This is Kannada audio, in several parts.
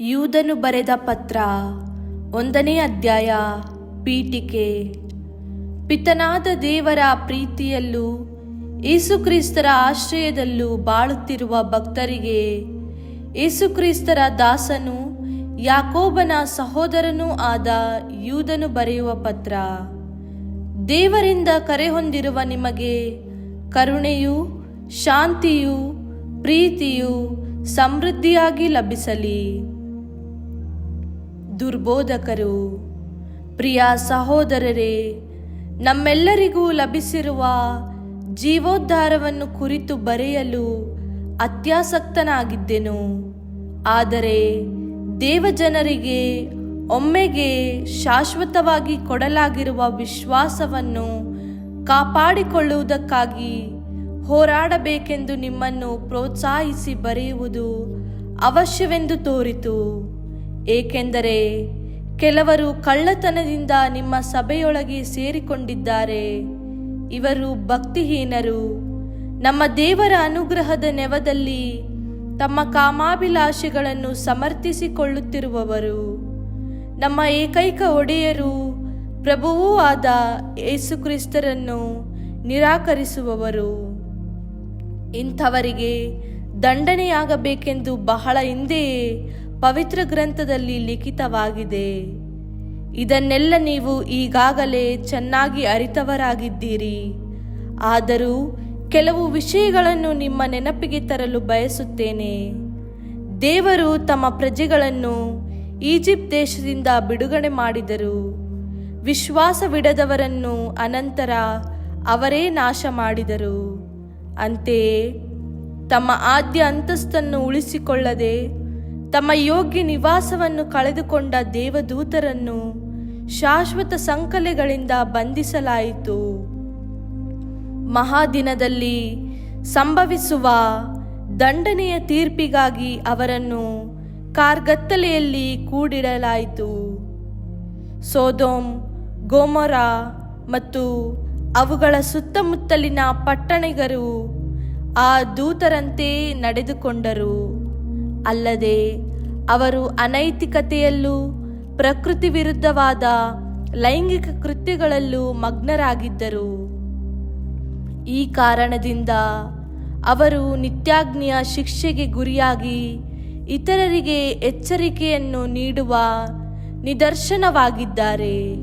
ಯೂದನು ಬರೆದ ಪತ್ರ. ಒಂದನೇ ಅಧ್ಯಾಯ, ಪೀಠಿಕೆ. ಪಿತನಾದ ದೇವರ ಪ್ರೀತಿಯಲ್ಲೂ ಯೇಸುಕ್ರಿಸ್ತರ ಆಶ್ರಯದಲ್ಲೂ ಬಾಳುತ್ತಿರುವ ಭಕ್ತರಿಗೆ ಯೇಸುಕ್ರಿಸ್ತರ ದಾಸನು ಯಾಕೋಬನ ಸಹೋದರನೂ ಆದ ಯೂದನು ಬರೆಯುವ ಪತ್ರ. ದೇವರಿಂದ ಕರೆ ಹೊಂದಿರುವ ನಿಮಗೆ ಕರುಣೆಯು ಶಾಂತಿಯು ಪ್ರೀತಿಯು ಸಮೃದ್ಧಿಯಾಗಿ ಲಭಿಸಲಿ. ದುರ್ಬೋಧಕರು. ಪ್ರಿಯ ಸಹೋದರರೇ, ನಮ್ಮೆಲ್ಲರಿಗೂ ಲಭಿಸಿರುವ ಜೀವೋದ್ಧಾರವನ್ನು ಕುರಿತು ಬರೆಯಲು ಅತ್ಯಾಸಕ್ತನಾಗಿದ್ದೆನು. ಆದರೆ ದೇವಜನರಿಗೆ ಒಮ್ಮೆಗೆ ಶಾಶ್ವತವಾಗಿ ಕೊಡಲಾಗಿರುವ ವಿಶ್ವಾಸವನ್ನು ಕಾಪಾಡಿಕೊಳ್ಳುವುದಕ್ಕಾಗಿ ಹೋರಾಡಬೇಕೆಂದು ನಿಮ್ಮನ್ನು ಪ್ರೋತ್ಸಾಹಿಸಿ ಬರೆಯುವುದು ಅವಶ್ಯವೆಂದು ತೋರಿತು. ಏಕೆಂದರೆ ಕೆಲವರು ಕಳ್ಳತನದಿಂದ ನಿಮ್ಮ ಸಭೆಯೊಳಗೆ ಸೇರಿಕೊಂಡಿದ್ದಾರೆ. ಇವರು ಭಕ್ತಿಹೀನರು. ನಮ್ಮ ದೇವರ ಅನುಗ್ರಹದ ನೆವದಲ್ಲಿ ತಮ್ಮ ಕಾಮಾಭಿಲಾಷೆಗಳನ್ನು ಸಮರ್ಥಿಸಿಕೊಳ್ಳುತ್ತಿರುವವರು. ನಮ್ಮ ಏಕೈಕ ಒಡೆಯರು ಪ್ರಭುವೂ ಆದ ಯೇಸುಕ್ರಿಸ್ತರನ್ನು ನಿರಾಕರಿಸುವವರು. ಇಂಥವರಿಗೆ ದಂಡನೆಯಾಗಬೇಕೆಂದು ಬಹಳ ಹಿಂದೆಯೇ ಪವಿತ್ರ ಗ್ರಂಥದಲ್ಲಿ ಲಿಖಿತವಾಗಿದೆ. ಇದನ್ನೆಲ್ಲ ನೀವು ಈಗಾಗಲೇ ಚೆನ್ನಾಗಿ ಅರಿತವರಾಗಿದ್ದೀರಿ. ಆದರೂ ಕೆಲವು ವಿಷಯಗಳನ್ನು ನಿಮ್ಮ ನೆನಪಿಗೆ ತರಲು ಬಯಸುತ್ತೇನೆ. ದೇವರು ತಮ್ಮ ಪ್ರಜೆಗಳನ್ನು ಈಜಿಪ್ಟ್ ದೇಶದಿಂದ ಬಿಡುಗಡೆ ಮಾಡಿದರು. ವಿಶ್ವಾಸವಿಡದವರನ್ನು ಅನಂತರ ಅವರೇ ನಾಶ ಮಾಡಿದರು. ಅಂತೆಯೇ ತಮ್ಮ ಆದ್ಯ ಅಂತಸ್ತನ್ನು ಉಳಿಸಿಕೊಳ್ಳದೆ ತಮ್ಮ ಯೋಗ್ಯ ನಿವಾಸವನ್ನು ಕಳೆದುಕೊಂಡ ದೇವದೂತರನ್ನು ಶಾಶ್ವತ ಸಂಕಲೆಗಳಿಂದ ಬಂಧಿಸಲಾಯಿತು. ಮಹಾದಿನದಲ್ಲಿ ಸಂಭವಿಸುವ ದಂಡನೆಯ ತೀರ್ಪಿಗಾಗಿ ಅವರನ್ನು ಕಾರ್ಗತ್ತಲೆಯಲ್ಲಿ ಕೂಡಿಡಲಾಯಿತು. ಸೋದೋಮ್, ಗೋಮೊರ ಮತ್ತು ಅವುಗಳ ಸುತ್ತಮುತ್ತಲಿನ ಪಟ್ಟಣಿಗರು ಆ ದೂತರಂತೆ ನಡೆದುಕೊಂಡರು. ಅಲ್ಲದೆ ಅವರು ಅನೈತಿಕತೆಯಲ್ಲೂ ಪ್ರಕೃತಿ ವಿರುದ್ಧವಾದ ಲೈಂಗಿಕ ಕೃತ್ಯಗಳಲ್ಲೂ ಮಗ್ನರಾಗಿದ್ದರು. ಈ ಕಾರಣದಿಂದ ಅವರು ನಿತ್ಯಾಗ್ನಿಯ ಶಿಕ್ಷೆಗೆ ಗುರಿಯಾಗಿ ಇತರರಿಗೆ ಎಚ್ಚರಿಕೆಯನ್ನು ನೀಡುವ ನಿದರ್ಶನವಾಗಿದ್ದಾರೆ.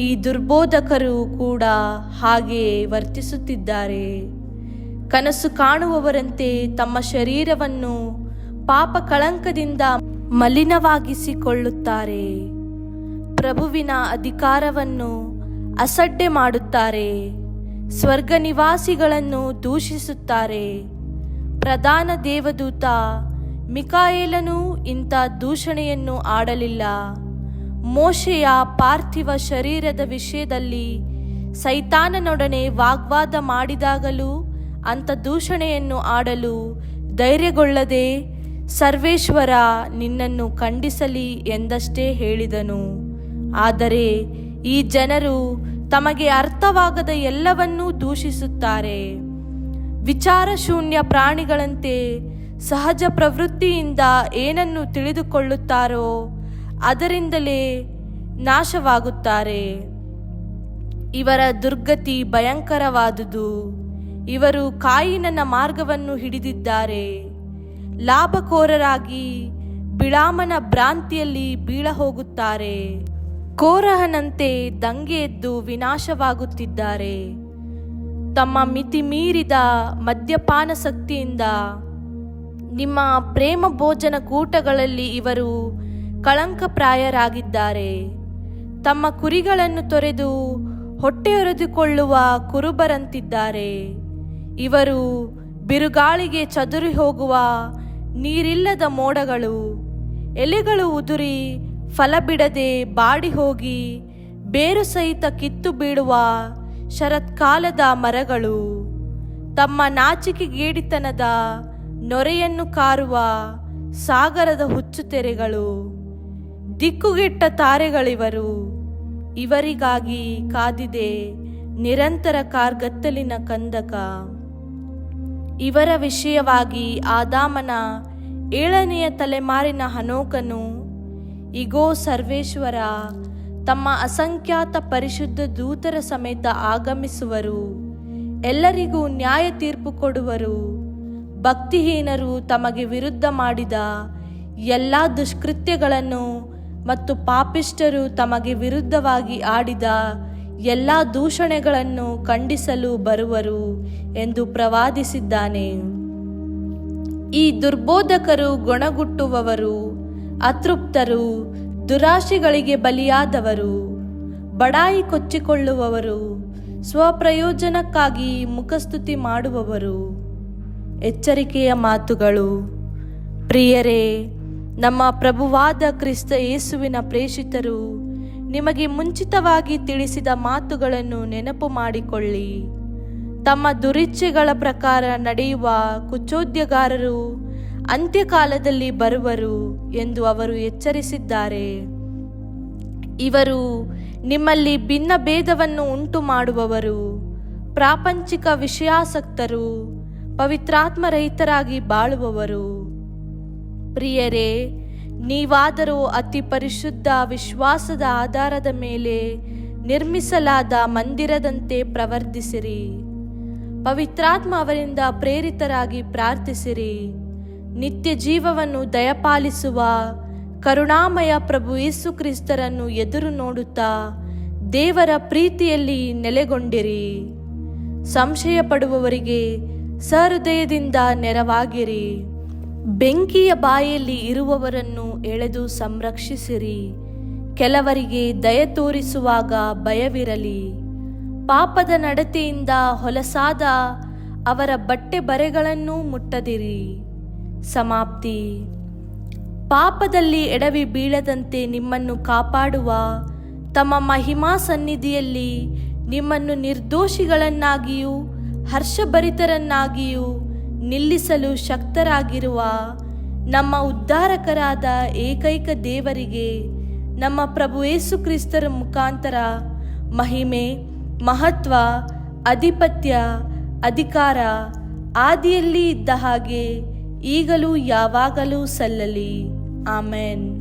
ಈ ದುರ್ಬೋಧಕರು ಕೂಡ ಹಾಗೆಯೇ ವರ್ತಿಸುತ್ತಿದ್ದಾರೆ. ಕನಸು ಕಾಣುವವರಂತೆ ತಮ್ಮ ಶರೀರವನ್ನು ಪಾಪ ಕಳಂಕದಿಂದ ಮಲಿನವಾಗಿಸಿಕೊಳ್ಳುತ್ತಾರೆ. ಪ್ರಭುವಿನ ಅಧಿಕಾರವನ್ನು ಅಸಡ್ಡೆ ಮಾಡುತ್ತಾರೆ. ಸ್ವರ್ಗ ನಿವಾಸಿಗಳನ್ನು ದೂಷಿಸುತ್ತಾರೆ. ಪ್ರಧಾನ ದೇವದೂತ ಮಿಕಾಯೇಲನು ಇಂಥ ದೂಷಣೆಯನ್ನು ಆಡಲಿಲ್ಲ. ಮೋಶೆಯ ಪಾರ್ಥಿವ ಶರೀರದ ವಿಷಯದಲ್ಲಿ ಸೈತಾನನೊಡನೆ ವಾಗ್ವಾದ ಮಾಡಿದಾಗಲೂ ಅಂಥ ದೂಷಣೆಯನ್ನು ಆಡಲು ಧೈರ್ಯಗೊಳ್ಳದೆ ಸರ್ವೇಶ್ವರ, ನಿನ್ನನ್ನು ಖಂಡಿಸಲಿ ಎಂದಷ್ಟೇ ಹೇಳಿದನು. ಆದರೆ ಈ ಜನರು ತಮಗೆ ಅರ್ಥವಾಗದ ಎಲ್ಲವನ್ನೂ ದೂಷಿಸುತ್ತಾರೆ. ವಿಚಾರಶೂನ್ಯ ಪ್ರಾಣಿಗಳಂತೆ ಸಹಜ ಪ್ರವೃತ್ತಿಯಿಂದ ಏನನ್ನು ತಿಳಿದುಕೊಳ್ಳುತ್ತಾರೋ ಅದರಿಂದಲೇ ನಾಶವಾಗುತ್ತಾರೆ. ಇವರ ದುರ್ಗತಿ ಭಯಂಕರವಾದುದು. ಇವರು ಕಾಯಿನನ ಮಾರ್ಗವನ್ನು ಹಿಡಿದಿದ್ದಾರೆ. ಲಾಭಕೋರರಾಗಿ ಬಿಳಾಮನ ಭ್ರಾಂತಿಯಲ್ಲಿ ಬೀಳ ಹೋಗುತ್ತಾರೆ ಕೋರಹನಂತೆ ದಂಗೆ ಎದ್ದು ವಿನಾಶವಾಗುತ್ತಿದ್ದಾರೆ. ತಮ್ಮ ಮಿತಿ ಮೀರಿದ ಮದ್ಯಪಾನ ಶಕ್ತಿಯಿಂದ ನಿಮ್ಮ ಪ್ರೇಮ ಭೋಜನ ಕೂಟಗಳಲ್ಲಿ ಇವರು ಕಳಂಕಪ್ರಾಯರಾಗಿದ್ದಾರೆ. ತಮ್ಮ ಕುರಿಗಳನ್ನು ತೊರೆದು ಹೊಟ್ಟೆಯೊರೆದುಕೊಳ್ಳುವ ಕುರುಬರಂತಿದ್ದಾರೆ. ಇವರು ಬಿರುಗಾಳಿಗೆ ಚದುರಿ ಹೋಗುವ ನೀರಿಲ್ಲದ ಮೋಡಗಳು, ಎಲೆಗಳು ಉದುರಿ ಫಲ ಬಿಡದೆ ಬಾಡಿ ಹೋಗಿ ಬೇರು ಸಹಿತ ಕಿತ್ತು ಬೀಳುವ ಶರತ್ಕಾಲದ ಮರಗಳು, ತಮ್ಮ ನಾಚಿಕೆಗೇಡಿತನದ ನೊರೆಯನ್ನು ಕಾರುವ ಸಾಗರದ ಹುಚ್ಚುತೆರೆಗಳು, ದಿಕ್ಕುಗೆಟ್ಟ ತಾರೆಗಳಿವರು ಇವರಿಗಾಗಿ ಕಾದಿದೆ ನಿರಂತರ ಕಾರ್ಗತ್ತಲಿನ ಕಂದಕ. ಇವರ ವಿಷಯವಾಗಿ ಆದಾಮನ ಏಳನೆಯ ತಲೆಮಾರಿನ ಹನೋಕನು, ಇಗೋ ಸರ್ವೇಶ್ವರ, ತಮ್ಮ ಅಸಂಖ್ಯಾತ ಪರಿಶುದ್ಧ ದೂತರ ಸಮೇತ ಆಗಮಿಸುವರು, ಎಲ್ಲರಿಗೂ ನ್ಯಾಯ ತೀರ್ಪು ಕೊಡುವರು. ಭಕ್ತಿಹೀನರು ತಮಗೆ ವಿರುದ್ಧ ಮಾಡಿದ ಎಲ್ಲ ದುಷ್ಕೃತ್ಯಗಳನ್ನು ಮತ್ತು ಪಾಪಿಷ್ಟರು ತಮಗೆ ವಿರುದ್ಧವಾಗಿ ಆಡಿದ ಎಲ್ಲ ದೂಷಣೆಗಳನ್ನು ಖಂಡಿಸಲು ಬರುವರು ಎಂದು ಪ್ರವಾದಿಸಿದ್ದಾನೆ. ಈ ದುರ್ಬೋಧಕರು ಗೊಣಗುಟ್ಟುವವರು, ಅತೃಪ್ತರು, ದುರಾಶಿಗಳಿಗೆ ಬಲಿಯಾದವರು, ಬಡಾಯಿ ಕೊಚ್ಚಿಕೊಳ್ಳುವವರು, ಸ್ವಪ್ರಯೋಜನಕ್ಕಾಗಿ ಮುಖಸ್ತುತಿ ಮಾಡುವವರು. ಎಚ್ಚರಿಕೆಯ ಮಾತುಗಳು. ಪ್ರಿಯರೇ, ನಮ್ಮ ಪ್ರಭುವಾದ ಕ್ರಿಸ್ತ ಯೇಸುವಿನ ಪ್ರೇಷಿತರು ನಿಮಗೆ ಮುಂಚಿತವಾಗಿ ತಿಳಿಸಿದ ಮಾತುಗಳನ್ನು ನೆನಪು ಮಾಡಿಕೊಳ್ಳಿ. ತಮ್ಮ ದುರಿಚ್ಛೆಗಳ ಪ್ರಕಾರ ನಡೆಯುವ ಕುಚೋದ್ಯಗಾರರು ಅಂತ್ಯಕಾಲದಲ್ಲಿ ಬರುವರು ಎಂದು ಅವರು ಎಚ್ಚರಿಸಿದ್ದಾರೆ. ಇವರು ನಿಮ್ಮಲ್ಲಿ ಭಿನ್ನ ಭೇದವನ್ನು ಉಂಟು ಮಾಡುವವರು ಪ್ರಾಪಂಚಿಕ ವಿಷಯಾಸಕ್ತರು, ಪವಿತ್ರಾತ್ಮರಹಿತರಾಗಿ ಬಾಳುವವರು. ಪ್ರಿಯರೇ ನೀವಾದರೂ ಅತಿ ಪರಿಶುದ್ಧ ವಿಶ್ವಾಸದ ಆಧಾರದ ಮೇಲೆ ನಿರ್ಮಿಸಲಾದ ಮಂದಿರದಂತೆ ಪ್ರವರ್ತಿಸಿರಿ. ಪವಿತ್ರಾತ್ಮ ಅವರಿಂದ ಪ್ರೇರಿತರಾಗಿ ಪ್ರಾರ್ಥಿಸಿರಿ. ನಿತ್ಯ ಜೀವವನ್ನು ದಯಪಾಲಿಸುವ ಕರುಣಾಮಯ ಪ್ರಭು ಯೇಸು ಕ್ರಿಸ್ತರನ್ನು ಎದುರು ನೋಡುತ್ತಾ ದೇವರ ಪ್ರೀತಿಯಲ್ಲಿ ನೆಲೆಗೊಂಡಿರಿ. ಸಂಶಯ ಪಡುವವರಿಗೆ ಸಹೃದಯದಿಂದ ನೆರವಾಗಿರಿ. ಬೆಂಕಿಯ ಬಾಯಲ್ಲಿ ಇರುವವರನ್ನು ಎಳೆದು ಸಂರಕ್ಷಿಸಿರಿ. ಕೆಲವರಿಗೆ ದಯ ತೋರಿಸುವಾಗ ಭಯವಿರಲಿ. ಪಾಪದ ನಡತೆಯಿಂದ ಹೊಲಸಾದ ಅವರ ಬಟ್ಟೆ ಬರೆಗಳನ್ನು ಮುಟ್ಟದಿರಿ. ಸಮಾಪ್ತಿ. ಪಾಪದಲ್ಲಿ ಎಡವಿ ಬೀಳದಂತೆ ನಿಮ್ಮನ್ನು ಕಾಪಾಡುವ ತಮ್ಮ ಮಹಿಮಾ ಸನ್ನಿಧಿಯಲ್ಲಿ ನಿಮ್ಮನ್ನು ನಿರ್ದೋಷಿಗಳನ್ನಾಗಿಯೂ, ಹರ್ಷಭರಿತರನ್ನಾಗಿಯೂ ನಿಲ್ಲಿಸಲು ಶಕ್ತರಾಗಿರುವ ನಮ್ಮ ಉದ್ಧಾರಕರಾದ ಏಕೈಕ ದೇವರಿಗೆ, ನಮ್ಮ ಪ್ರಭು ಯೇಸು ಕ್ರಿಸ್ತರ ಮುಖಾಂತರ ಮಹಿಮೆ, ಮಹತ್ವ, ಅಧಿಪತ್ಯ, ಅಧಿಕಾರ ಆದಿಯಲ್ಲಿ ಇದ್ದ ಹಾಗೆ ಈಗಲೂ ಯಾವಾಗಲೂ ಸಲ್ಲಲಿ. ಆಮೆನ್.